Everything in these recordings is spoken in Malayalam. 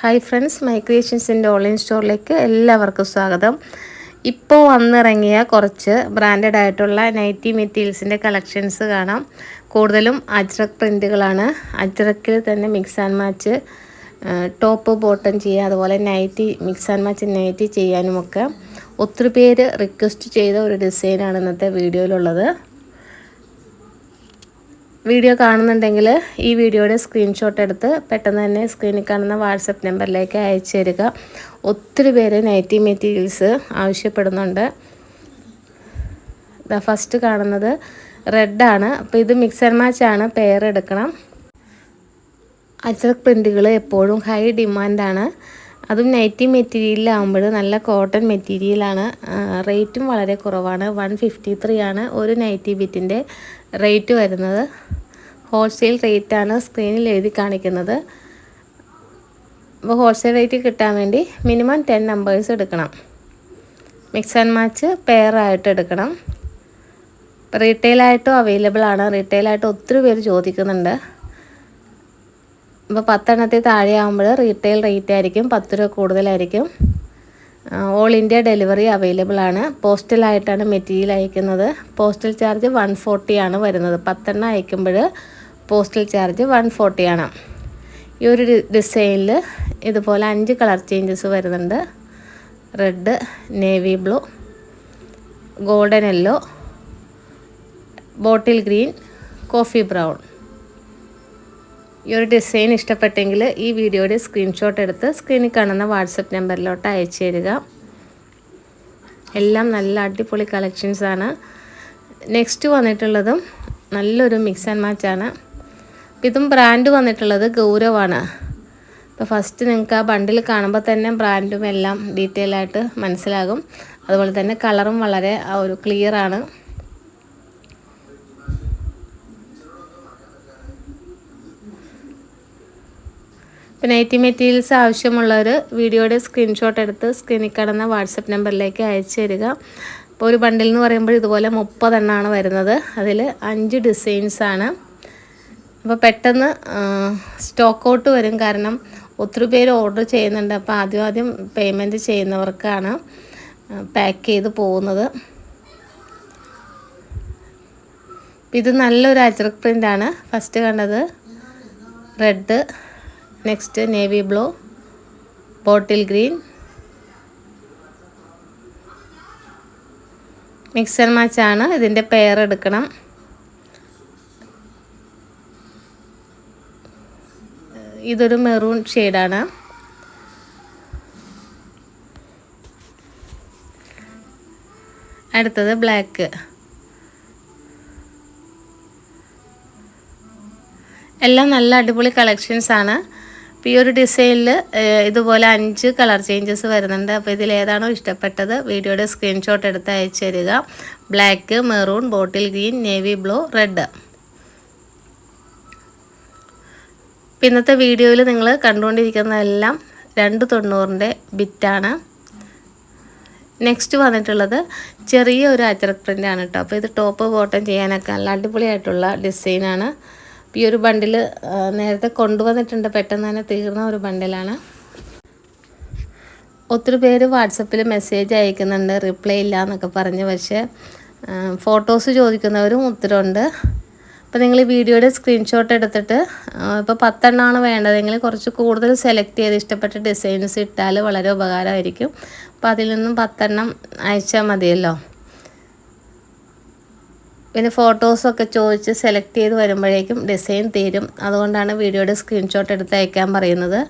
ഹായ് ഫ്രണ്ട്സ് മൈ ക്രിയേഷൻസിന്റെ ഓൺലൈൻ സ്റ്റോറിലേക്ക് എല്ലാവർക്കും സ്വാഗതം. ഇപ്പോൾ വന്നിറങ്ങിയ കുറച്ച് ബ്രാൻഡഡ് ആയിട്ടുള്ള നൈറ്റി മെറ്റീരിയൽസിന്റെ കളക്ഷൻസ് കാണാം. കൂടുതലും അജ്രക് പ്രിന്റുകളാണ് അജ്രക്കിൽ തന്നെ mix and match top bottom ചെയ്യുക അതുപോലെ nighty mix and match nighty ചെയ്യാനുമൊക്കെ. ഒത്തിരി പേര് റിക്വസ്റ്റ് ചെയ്ത ഒരു ഡിസൈനാണ് ഇന്നത്തെ വീഡിയോയിലുള്ളത് വീഡിയോ കാണുന്നുണ്ടെങ്കിൽ ഈ വീഡിയോയുടെ സ്ക്രീൻഷോട്ട് എടുത്ത് പെട്ടെന്ന് തന്നെ സ്ക്രീനിൽ കാണുന്ന വാട്സപ്പ് നമ്പറിലേക്ക് അയച്ചു തരിക. ഒത്തിരി പേര് നൈറ്റി മെറ്റീരിയൽസ് ആവശ്യപ്പെടുന്നുണ്ട്. ഇതാ ഫസ്റ്റ് കാണുന്നത് റെഡാണ് അപ്പോൾ ഇത് മിക്സ് ആൻഡ് മാച്ച് ആണ്. പെയർ എടുക്കണം. അജ്രക് പ്രിന്റുകൾ എപ്പോഴും ഹൈ ഡിമാൻഡാണ് അതും നൈറ്റി മെറ്റീരിയലാകുമ്പോൾ നല്ല കോട്ടൺ മെറ്റീരിയലാണ് റേറ്റും വളരെ കുറവാണ്. വൺ ഫിഫ്റ്റി ത്രീ ആണ് ഒരു നൈറ്റി ബിറ്റിന്റെ റേറ്റ് വരുന്നത്. ഹോൾസെയിൽ റേറ്റാണ് സ്ക്രീനിൽ എഴുതി കാണിക്കുന്നത്. അപ്പോൾ ഹോൾസെയിൽ റേറ്റ് കിട്ടാൻ വേണ്ടി മിനിമം ടെൻ നമ്പേഴ്സ് എടുക്കണം. മിക്സ് ആൻഡ് മാച്ച് പെയർ ആയിട്ട് എടുക്കണം. റീറ്റെയിലായിട്ടും അവൈലബിൾ ആണ്. റീറ്റെയിലായിട്ട് ഒത്തിരി പേര് ചോദിക്കുന്നുണ്ട്. അപ്പോൾ പത്തെണ്ണത്തിൽ താഴെ ആകുമ്പോൾ റീറ്റെയിൽ റേറ്റ് ആയിരിക്കും പത്ത് രൂപ കൂടുതലായിരിക്കും. ഓൾ ഇന്ത്യ ഡെലിവറി അവൈലബിൾ ആണ്. പോസ്റ്റലായിട്ടാണ് മെറ്റീരിയൽ അയക്കുന്നത്. പോസ്റ്റൽ ചാർജ് വൺ ഫോർട്ടി ആണ് വരുന്നത്. പത്തെണ്ണം അയക്കുമ്പോൾ പോസ്റ്റൽ ചാർജ് വൺ ഫോർട്ടി ആണ്. ഈ ഒരു ഡിസൈനിൽ ഇതുപോലെ അഞ്ച് കളർ ചേഞ്ചസ് വരുന്നുണ്ട്. Red navy blue golden yellow bottle green coffee brown ഈ ഒരു ഡിസൈൻ ഇഷ്ടപ്പെട്ടെങ്കിൽ ഈ വീഡിയോയുടെ സ്ക്രീൻഷോട്ട് എടുത്ത് സ്ക്രീനിൽ കാണുന്ന വാട്സപ്പ് നമ്പറിലോട്ട് അയച്ചു തരിക. എല്ലാം നല്ല അടിപൊളി കളക്ഷൻസാണ് നെക്സ്റ്റ് വന്നിട്ടുള്ളതും നല്ലൊരു മിക്സ് ആൻഡ് മാച്ചാണ് ഇതും ബ്രാൻഡ് വന്നിട്ടുള്ളത് ഗൗരവാണ്. അപ്പോൾ ഫസ്റ്റ് നിങ്ങൾക്ക് ആ ബണ്ടിൽ കാണുമ്പോൾ തന്നെ ബ്രാൻഡും എല്ലാം ഡീറ്റെയിൽ ആയിട്ട് മനസ്സിലാകും. അതുപോലെ തന്നെ കളറും വളരെ ഒരു ക്ലിയർ ആണ് ഇപ്പോൾ നൈറ്റി മെറ്റീരിയൽസ് ആവശ്യമുള്ളവർ വീഡിയോയുടെ സ്ക്രീൻഷോട്ട് എടുത്ത് സ്ക്രീനിൽ കിടന്ന വാട്സപ്പ് നമ്പറിലേക്ക് അയച്ചു തരിക. അപ്പോൾ ഒരു ബണ്ടിൽ എന്ന് പറയുമ്പോൾ ഇതുപോലെ മുപ്പതെണ്ണമാണ് വരുന്നത്. അതിൽ അഞ്ച് ഡിസൈൻസാണ് അപ്പോൾ പെട്ടെന്ന് സ്റ്റോക്ക് ഔട്ട് വരും. കാരണം ഒത്തിരി പേര് ഓർഡർ ചെയ്യുന്നുണ്ട്. അപ്പോൾ ആദ്യം ആദ്യം പേയ്മെന്റ് ചെയ്യുന്നവർക്കാണ് പാക്ക് ചെയ്ത് പോകുന്നത്. ഇത് നല്ലൊരു അജ്രക് പ്രിന്റാണ് ഫസ്റ്റ് കണ്ടത് red next navy blue bottle green mixer മാച്ചാണ് ഇതിന്റെ പെയർ എടുക്കണം. ഇതൊരു മെറൂൺ ഷെയ്ഡാണ് അടുത്തത് ബ്ലാക്ക് എല്ലാം നല്ല അടിപൊളി കളക്ഷൻസ് ആണ്. ഒരു ഡിസൈനിൽ ഇതുപോലെ അഞ്ച് കളർ ചേഞ്ചസ് വരുന്നുണ്ട്. അപ്പോൾ ഇതിൽ ഏതാണോ ഇഷ്ടപ്പെട്ടത് വീഡിയോയുടെ സ്ക്രീൻഷോട്ട് എടുത്ത് അയച്ചു തരിക. Black maroon bottle green navy blue red ഇന്നത്തെ വീഡിയോയിൽ നിങ്ങൾ കണ്ടുകൊണ്ടിരിക്കുന്നതെല്ലാം രണ്ട് തൊണ്ണൂറിന്റെ ബിറ്റാണ് നെക്സ്റ്റ് വന്നിട്ടുള്ളത് ചെറിയ ഒരു അച്ചറക് പ്രിന്റാണ് കേട്ടോ അപ്പോൾ ഇത് ടോപ്പ് ബോട്ടം ചെയ്യാനൊക്കെ നല്ല അടിപൊളിയായിട്ടുള്ള ഡിസൈനാണ് ഈ ഒരു ബണ്ടിൽ നേരത്തെ കൊണ്ടുവന്നിട്ടുണ്ട്. പെട്ടെന്ന് തന്നെ തീർന്ന ഒരു ബണ്ടിലാണ്. ഒത്തിരി പേര് വാട്സപ്പിൽ മെസ്സേജ് അയക്കുന്നുണ്ട്. റിപ്ലൈ ഇല്ല എന്നൊക്കെ പറഞ്ഞ്. പക്ഷേ ഫോട്ടോസ് ചോദിക്കുന്നവരും ഒത്തിരിയുണ്ട്. അപ്പോൾ നിങ്ങൾ ഈ വീഡിയോയുടെ സ്ക്രീൻഷോട്ട് എടുത്തിട്ട് ഇപ്പോൾ പത്തെണ്ണമാണ് വേണ്ടതെങ്കിൽ കുറച്ച് കൂടുതൽ സെലക്ട് ചെയ്ത് ഇഷ്ടപ്പെട്ട ഡിസൈൻസ് ഇട്ടാൽ വളരെ ഉപകാരമായിരിക്കും. അപ്പോൾ അതിൽ നിന്നും പത്തെണ്ണം അയച്ചാൽ മതിയല്ലോ. പിന്നെ ഫോട്ടോസൊക്കെ ചോദിച്ച് സെലക്ട് ചെയ്ത് വരുമ്പോഴേക്കും ഡിസൈൻ തീരും. അതുകൊണ്ടാണ് വീഡിയോയുടെ സ്ക്രീൻഷോട്ട് എടുത്ത് അയക്കാൻ പറയുന്നത്.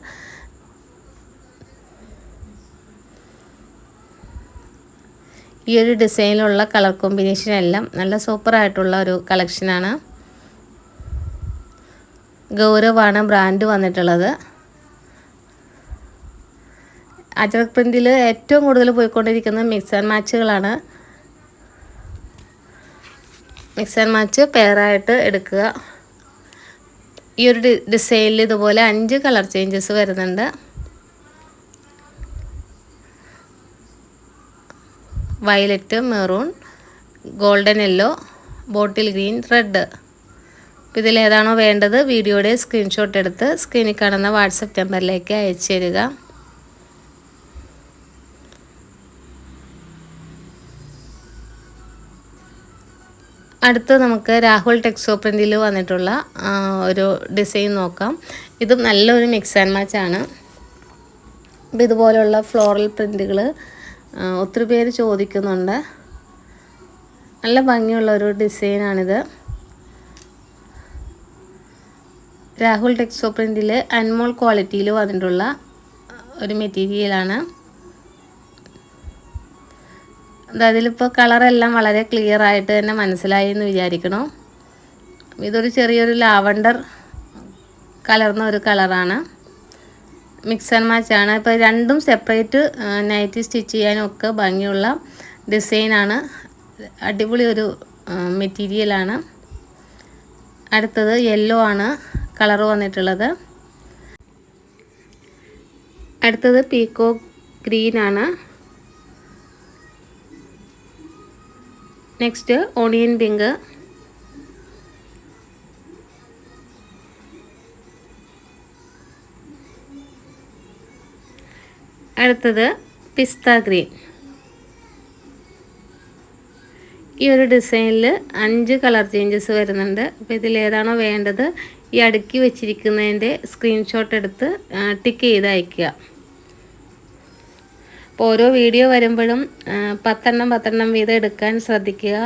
ഈ ഒരു ഡിസൈനിലുള്ള കളർ കോമ്പിനേഷൻ എല്ലാം നല്ല സൂപ്പറായിട്ടുള്ള ഒരു കളക്ഷനാണ് ഗൗരവാണ് ബ്രാൻഡ് വന്നിട്ടുള്ളത്. അജറക് പ്രിന്റിൽ ഏറ്റവും കൂടുതൽ പോയിക്കൊണ്ടിരിക്കുന്നത് മിക്സ് ആൻഡ് മാച്ചുകളാണ് മിക്സ് ആൻഡ് മാച്ച് പെയറായിട്ട് എടുക്കുക. ഈ ഒരു ഡിസൈനിൽ ഇതുപോലെ അഞ്ച് കളർ ചേഞ്ചസ് വരുന്നുണ്ട്. Violet maroon golden yellow bottle green red അപ്പോൾ ഇതിലേതാണോ വേണ്ടത് വീഡിയോയുടെ സ്ക്രീൻഷോട്ട് എടുത്ത് സ്ക്രീനിൽ കാണുന്ന വാട്സപ്പ് നമ്പറിലേക്ക് അയച്ചു തരിക. അടുത്ത് നമുക്ക് രാഹുൽ ടെക്സോ പ്രിന്റിൽ വന്നിട്ടുള്ള ഒരു ഡിസൈൻ നോക്കാം. ഇതും നല്ലൊരു മിക്സ് ആൻഡ് മാച്ച് ആണ്. അപ്പോൾ ഇതുപോലുള്ള ഫ്ലോറൽ പ്രിന്റുകൾ ഒത്തിരി പേര് ചോദിക്കുന്നുണ്ട്. നല്ല ഭംഗിയുള്ള ഒരു ഡിസൈനാണിത് രാഹുൽ ടെക്സോ പ്രിന്റിൽ അൻമോൾ ക്വാളിറ്റിയിൽ വന്നിട്ടുള്ള ഒരു മെറ്റീരിയലാണ് അതിലിപ്പോൾ കളറെല്ലാം വളരെ ക്ലിയർ ആയിട്ട് തന്നെ മനസ്സിലായി എന്ന് വിചാരിക്കണം? ഇതൊരു ചെറിയൊരു ലാവണ്ടർ കലർന്ന ഒരു കളറാണ്. മിക്സ് ആൻഡ് മാച്ച് ആണ്. ഇപ്പോൾ രണ്ടും സെപ്പറേറ്റ് നൈറ്റി സ്റ്റിച്ച് ചെയ്യാനും ഒക്കെ ഭംഗിയുള്ള ഡിസൈനാണ് അടിപൊളി ഒരു മെറ്റീരിയലാണ് അടുത്തത് യെല്ലോ ആണ് കളർ വന്നിട്ടുള്ളത്. അടുത്തത് peacock green next onion pink അടുത്തത് പിസ്ത ഗ്രീൻ. ഈ ഒരു ഡിസൈനിൽ അഞ്ച് കളർ ചേഞ്ചസ് വരുന്നുണ്ട്. അപ്പോൾ ഇതിലേതാണോ വേണ്ടത് ഈ അടുക്കി വെച്ചിരിക്കുന്നതിന്റെ സ്ക്രീൻഷോട്ട് എടുത്ത് ടിക്ക് ചെയ്ത് അയയ്ക്കുക. അപ്പോൾ ഓരോ വീഡിയോ വരുമ്പോഴും പത്തെണ്ണം പത്തെണ്ണം വീതം എടുക്കാൻ ശ്രദ്ധിക്കുക.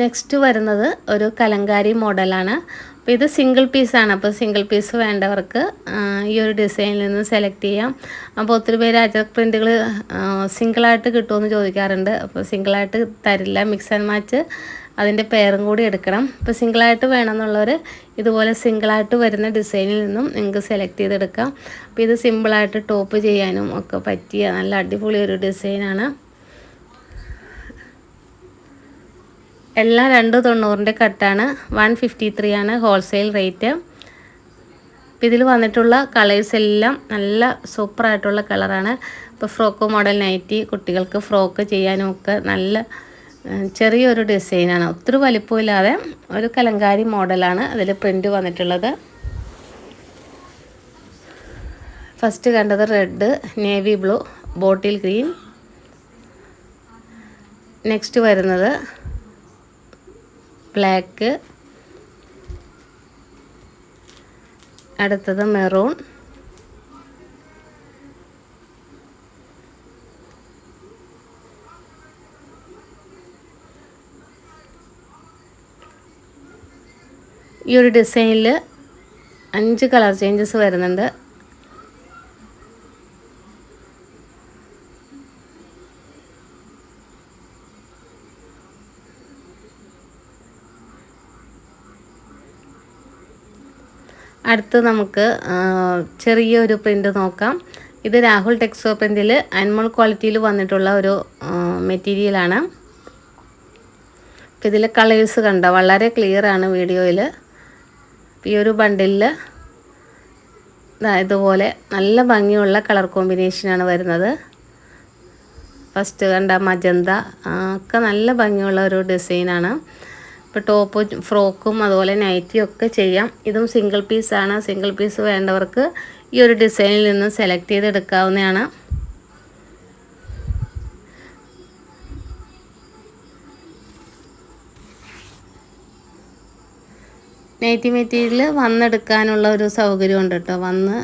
നെക്സ്റ്റ് വരുന്നത് ഒരു കലങ്കാരി മോഡലാണ്. അപ്പോൾ ഇത് സിംഗിൾ പീസാണ് അപ്പോൾ സിംഗിൾ പീസ് വേണ്ടവർക്ക് ഈ ഒരു ഡിസൈനിൽ നിന്ന് സെലക്ട് ചെയ്യാം. അപ്പോൾ ഒത്തിരി പേര് അജക് പ്രിന്റുകൾ സിംഗിളായിട്ട് കിട്ടുമെന്ന് ചോദിക്കാറുണ്ട്. അപ്പോൾ സിംഗിളായിട്ട് തരില്ല. മിക്സ് ആൻഡ് മാച്ച് അതിന്റെ പെയറും കൂടി എടുക്കണം. ഇപ്പോൾ സിംഗിളായിട്ട് വേണമെന്നുള്ളവർ ഇതുപോലെ സിംഗിളായിട്ട് വരുന്ന ഡിസൈനിൽ നിന്നും നിങ്ങൾക്ക് സെലക്ട് ചെയ്തെടുക്കാം. അപ്പോൾ ഇത് സിമ്പിളായിട്ട് ടോപ്പ് ചെയ്യാനും ഒക്കെ പറ്റിയ നല്ല അടിപൊളി ഒരു ഡിസൈനാണ് എല്ലാം രണ്ട് തൊണ്ണൂറിന്റെ കട്ടാണ് വൺ ഫിഫ്റ്റി ത്രീ ആണ് ഹോൾസെയിൽ റേറ്റ് അപ്പോൾ ഇതിൽ വന്നിട്ടുള്ള കളേഴ്സ് എല്ലാം നല്ല സൂപ്പറായിട്ടുള്ള കളറാണ് ഇപ്പോൾ ഫ്രോക്ക് മോഡൽ നൈറ്റി കുട്ടികൾക്ക് ഫ്രോക്ക് ചെയ്യാനും ഒക്കെ നല്ല ചെറിയൊരു ഡിസൈനാണ്. ഒത്തിരി വലിപ്പമില്ലാതെ ഒരു കലങ്കാരി മോഡലാണ് അതിൽ പ്രിന്റ് വന്നിട്ടുള്ളത്. ഫസ്റ്റ് കണ്ടത് red navy blue bottle green next വരുന്നത് ബ്ലാക്ക് അടുത്തത് മെറൂൺ ഈ ഒരു ഡിസൈനിൽ അഞ്ച് കളർ ചേഞ്ചസ് വരുന്നുണ്ട്. അടുത്ത് നമുക്ക് ചെറിയൊരു പ്രിന്റ് നോക്കാം. ഇത് രാഹുൽ ടെക്സോ പ്രിന്റിൽ അനിമൽ ക്വാളിറ്റിയിൽ വന്നിട്ടുള്ള ഒരു മെറ്റീരിയലാണ്. ഇതിലെ കളേഴ്സ് കണ്ടോ? വളരെ ക്ലിയർ ആണ് വീഡിയോയിൽ ഈ ഒരു ബണ്ടിലിൽ ഇതുപോലെ നല്ല ഭംഗിയുള്ള കളർ കോമ്പിനേഷനാണ് വരുന്നത്. ഫസ്റ്റ് കണ്ട മജന്ത ഒക്കെ നല്ല ഭംഗിയുള്ള ഒരു ഡിസൈനാണ് ഇപ്പോൾ ടോപ്പ് ഫ്രോക്കും അതുപോലെ നൈറ്റിയും ഒക്കെ ചെയ്യാം. ഇതും സിംഗിൾ പീസാണ് സിംഗിൾ പീസ് വേണ്ടവർക്ക് ഈ ഒരു ഡിസൈനിൽ നിന്ന് സെലക്ട് ചെയ്ത് നൈറ്റി മെറ്റീരിയൽ വന്നെടുക്കാനുള്ള ഒരു സൗകര്യം ഉണ്ട് കേട്ടോ. വന്ന്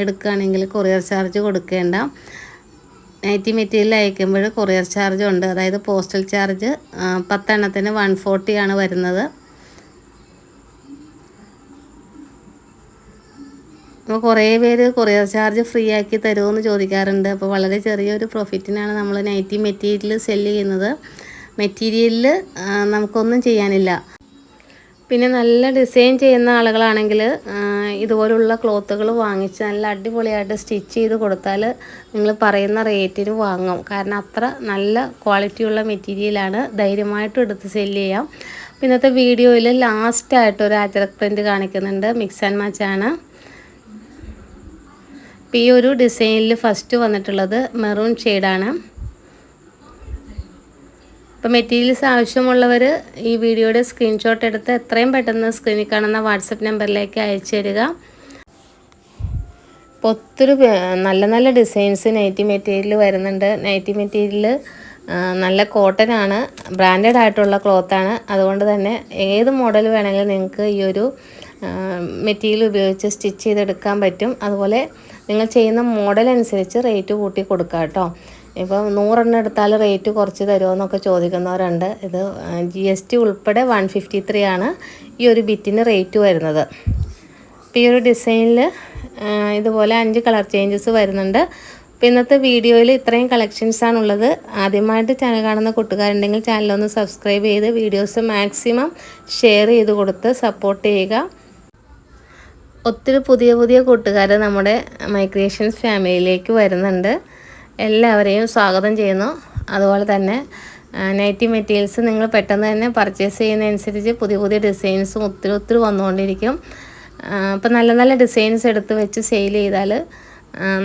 എടുക്കുകയാണെങ്കിൽ കൊറിയർ ചാർജ് കൊടുക്കേണ്ട. നൈറ്റി മെറ്റീരിയൽ അയക്കുമ്പോൾ കൊറിയർ ചാർജ് ഉണ്ട്. അതായത് പോസ്റ്റൽ ചാർജ് പത്തെണ്ണത്തിന് വൺ ഫോർട്ടിയാണ് വരുന്നത്. അപ്പോൾ കുറേ പേര് കൊറിയർ ചാർജ് ഫ്രീ ആക്കി തരുമെന്ന് ചോദിക്കാറുണ്ട്. അപ്പോൾ വളരെ ചെറിയൊരു പ്രോഫിറ്റിനാണ് നമ്മൾ നൈറ്റി മെറ്റീരിയൽ സെല്ല് ചെയ്യുന്നത്. മെറ്റീരിയലിൽ നമുക്കൊന്നും ചെയ്യാനില്ല. പിന്നെ നല്ല ഡിസൈൻ ചെയ്യുന്ന ആളുകളാണെങ്കിൽ ഇതുപോലുള്ള ക്ലോത്തുകൾ വാങ്ങിച്ച് നല്ല അടിപൊളിയായിട്ട് സ്റ്റിച്ച് ചെയ്ത് കൊടുത്താൽ നിങ്ങൾ പറയുന്ന റേറ്റിന് വാങ്ങും. കാരണം അത്ര നല്ല ക്വാളിറ്റിയുള്ള മെറ്റീരിയലാണ് ധൈര്യമായിട്ട് എടുത്ത് സെല്ല് ചെയ്യാം. ഇന്നത്തെ വീഡിയോയിൽ ലാസ്റ്റായിട്ട് ഒരു അജറക് പ്രിന്റ് കാണിക്കുന്നുണ്ട് മിക്സ് ആൻഡ് മാച്ച് ആണ്. ഈ ഒരു ഡിസൈനിൽ ഫസ്റ്റ് വന്നിട്ടുള്ളത് മെറൂൺ ഷെയ്ഡാണ്. അപ്പോൾ മെറ്റീരിയൽസ് ആവശ്യമുള്ളവർ ഈ വീഡിയോയുടെ സ്ക്രീൻഷോട്ട് എടുത്ത് എത്രയും പെട്ടെന്ന് സ്ക്രീനിൽ കാണുന്ന വാട്സപ്പ് നമ്പറിലേക്ക് അയച്ചു തരിക. അപ്പോൾ ഒത്തിരി നല്ല നല്ല ഡിസൈൻസ് നൈറ്റി മെറ്റീരിയൽ വരുന്നുണ്ട്. നൈറ്റി മെറ്റീരിയൽ നല്ല കോട്ടൺ ആണ്. ബ്രാൻഡഡ് ആയിട്ടുള്ള ക്ലോത്താണ് അതുകൊണ്ട് തന്നെ ഏത് മോഡൽ വേണമെങ്കിലും നിങ്ങൾക്ക് ഈ ഒരു മെറ്റീരിയൽ ഉപയോഗിച്ച് സ്റ്റിച്ച് ചെയ്തെടുക്കാൻ പറ്റും. അതുപോലെ നിങ്ങൾ ചെയ്യുന്ന മോഡൽ അനുസരിച്ച് റേറ്റ് കൂട്ടി കൊടുക്കാം കേട്ടോ ഇപ്പോൾ നൂറെണ്ണം എടുത്താൽ റേറ്റ് കുറച്ച് തരുമോ എന്നൊക്കെ ചോദിക്കുന്നവരുണ്ട്. ഇത് ജി എസ് ടി ഉൾപ്പെടെ വൺ ഫിഫ്റ്റി ത്രീ ആണ് ഈ ഒരു ബിറ്റിന് റേറ്റ് വരുന്നത്. അപ്പോൾ ഈ ഒരു ഡിസൈനിൽ ഇതുപോലെ അഞ്ച് കളർ ചേഞ്ചസ് വരുന്നുണ്ട്. അപ്പോൾ ഇന്നത്തെ വീഡിയോയിൽ ഇത്രയും കളക്ഷൻസ് ആണുള്ളത്. ആദ്യമായിട്ട് ചാനൽ കാണുന്ന കൂട്ടുകാരുണ്ടെങ്കിൽ ചാനലൊന്ന് സബ്സ്ക്രൈബ് ചെയ്ത് വീഡിയോസ് മാക്സിമം ഷെയർ ചെയ്ത് കൊടുത്ത് സപ്പോർട്ട് ചെയ്യുക. ഒത്തിരി പുതിയ പുതിയ കൂട്ടുകാർ നമ്മുടെ മൈഗ്രേഷൻസ് ഫാമിലിയിലേക്ക് വരുന്നുണ്ട്. എല്ലാവരെയും സ്വാഗതം ചെയ്യുന്നു. അതുപോലെ തന്നെ നൈറ്റി മെറ്റീരിയൽസ് നിങ്ങൾ പെട്ടെന്ന് തന്നെ പർച്ചേസ് ചെയ്യുന്നതനുസരിച്ച് പുതിയ പുതിയ ഡിസൈൻസും ഒത്തിരി ഒത്തിരി വന്നുകൊണ്ടിരിക്കും. അപ്പം നല്ല നല്ല ഡിസൈൻസ് എടുത്ത് വെച്ച് സെയിൽ ചെയ്താൽ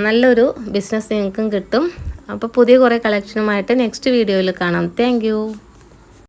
നല്ലൊരു ബിസിനസ് നിങ്ങൾക്കും കിട്ടും. അപ്പോൾ പുതിയ കുറേ കളക്ഷനുമായിട്ട് നെക്സ്റ്റ് വീഡിയോയിൽ കാണാം. താങ്ക്